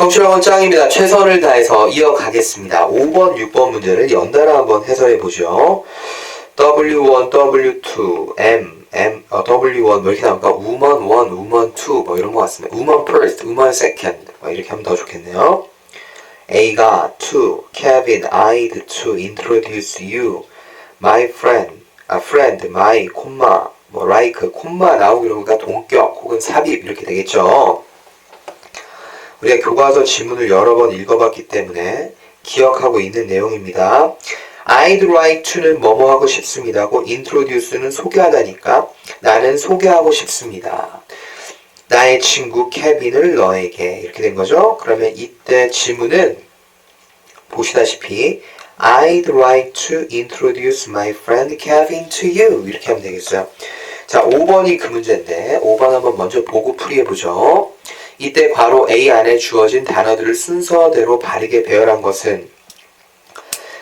성실학원 짱입니다. 최선을 다해서 이어가겠습니다. 5번, 6번 문제를 연달아 한번 해설해 보죠. W1, W2, M, M, 어, W1 뭐 이렇게 나올까? Woman 1, Woman 2, 뭐 이런 거 같습니다. Woman first, Woman second, 뭐 이렇게 하면 더 좋겠네요. A가 to Kevin, I'd to introduce you, my friend, 아 friend, my, 콤마, 뭐 like, 콤마 나오기로 보니까 동격 혹은 삽입 이렇게 되겠죠. 우리가 교과서 지문을 여러 번 읽어봤기 때문에 기억하고 있는 내용입니다. I'd like to는 뭐뭐 하고 싶습니다고 introduce는 소개하다니까 나는 소개하고 싶습니다. 나의 친구 케빈을 너에게 이렇게 된 거죠. 그러면 이때 지문은 보시다시피 I'd like to introduce my friend Kevin to you 이렇게 하면 되겠어요. 자, 5번이 그 문제인데 5번 한번 먼저 보고 풀이해 보죠. 이때 괄호 A 안에 주어진 단어들을 순서대로 바르게 배열한 것은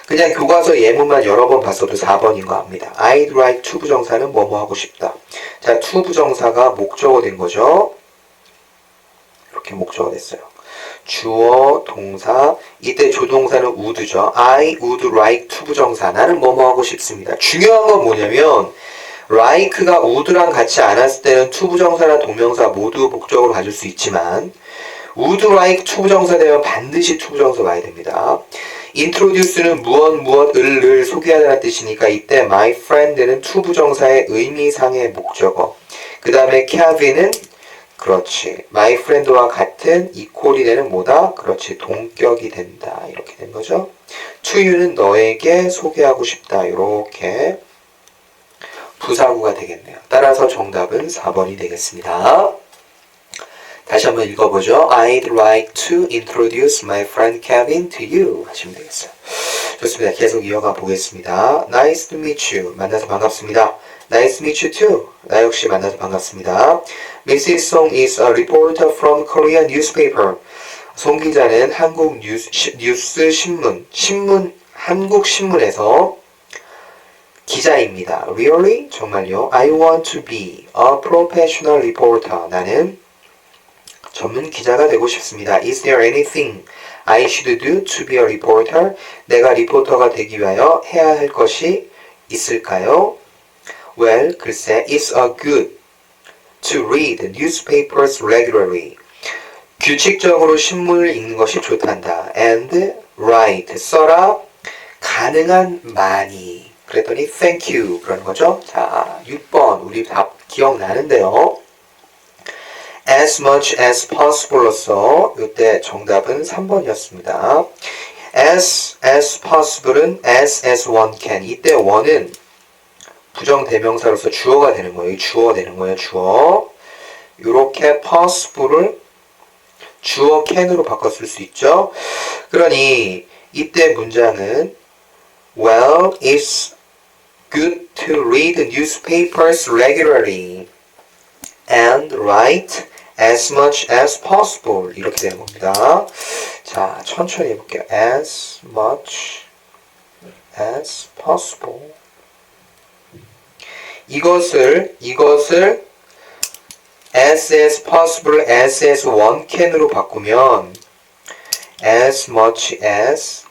그냥 교과서 예문만 여러 번 봤어도 4번인 거 압니다. I'd like to 부정사는 뭐뭐 하고 싶다. 자, to 부정사가 목적어 된 거죠. 이렇게 목적어 됐어요. 주어, 동사, 이때 조동사는 would죠. I would like to 부정사. 나는 뭐뭐 하고 싶습니다. 중요한 건 뭐냐면 like가 would랑 같이 안 왔을 때는 to 부정사나 동명사 모두 목적으로 가질 수 있지만 would like to 부정사 되면 반드시 to 부정사 와야 됩니다. introduce는 무엇 무엇을 을 소개하다는 뜻이니까 이때 my friend는 to 부정사의 의미상의 목적어. 그 다음에 Kevin은 그렇지. my friend와 같은 이퀄이 되는 뭐다? 그렇지. 동격이 된다. 이렇게 된 거죠. you는 너에게 소개하고 싶다. 이렇게 부사구가 되겠네요. 따라서 정답은 4번이 되겠습니다. 다시 한번 읽어보죠. I'd like to introduce my friend Kevin to you 하시면 되겠어요. 좋습니다. 계속 이어가 보겠습니다. Nice to meet you. 만나서 반갑습니다. Nice to meet you too. 나 역시 만나서 반갑습니다. Mrs. Song is a reporter from Korean newspaper. 송 기자는 한국 뉴스, 시- 뉴스 신문, 신문, 한국 신문에서 기자입니다. Really? 정말요? I want to be a professional reporter. 나는 전문 기자가 되고 싶습니다. Is there anything I should do to be a reporter? 내가 리포터가 되기 위하여 해야 할 것이 있을까요? Well, 글쎄, it's a good to read newspapers regularly. 규칙적으로 신문을 읽는 것이 좋단다. And write, 써라, 가능한 많이. 그랬더니 thank you 그런 거죠. 자, 6번 우리 답 기억나는데요. as much as possible로서 이때 정답은 3번이었습니다. as as possible은 as as one can 이때 one은 부정 대명사로서 주어가 되는 거예요. 이 주어 되는 거예요. 주어. 이렇게 possible을 주어 can으로 쓸수 있죠. 그러니 이때 문장은 well it's good to read newspapers regularly and write as much as possible 이렇게 되는 겁니다. 자, 천천히 해볼게요. as much as possible 이것을 이것을 as as possible as as one can으로 바꾸면 as much as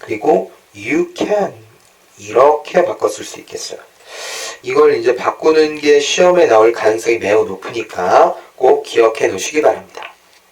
그리고 you can 이렇게 쓸수 있겠어요. 이걸 이제 바꾸는 게 시험에 나올 가능성이 매우 높으니까 꼭 기억해 놓으시기 바랍니다.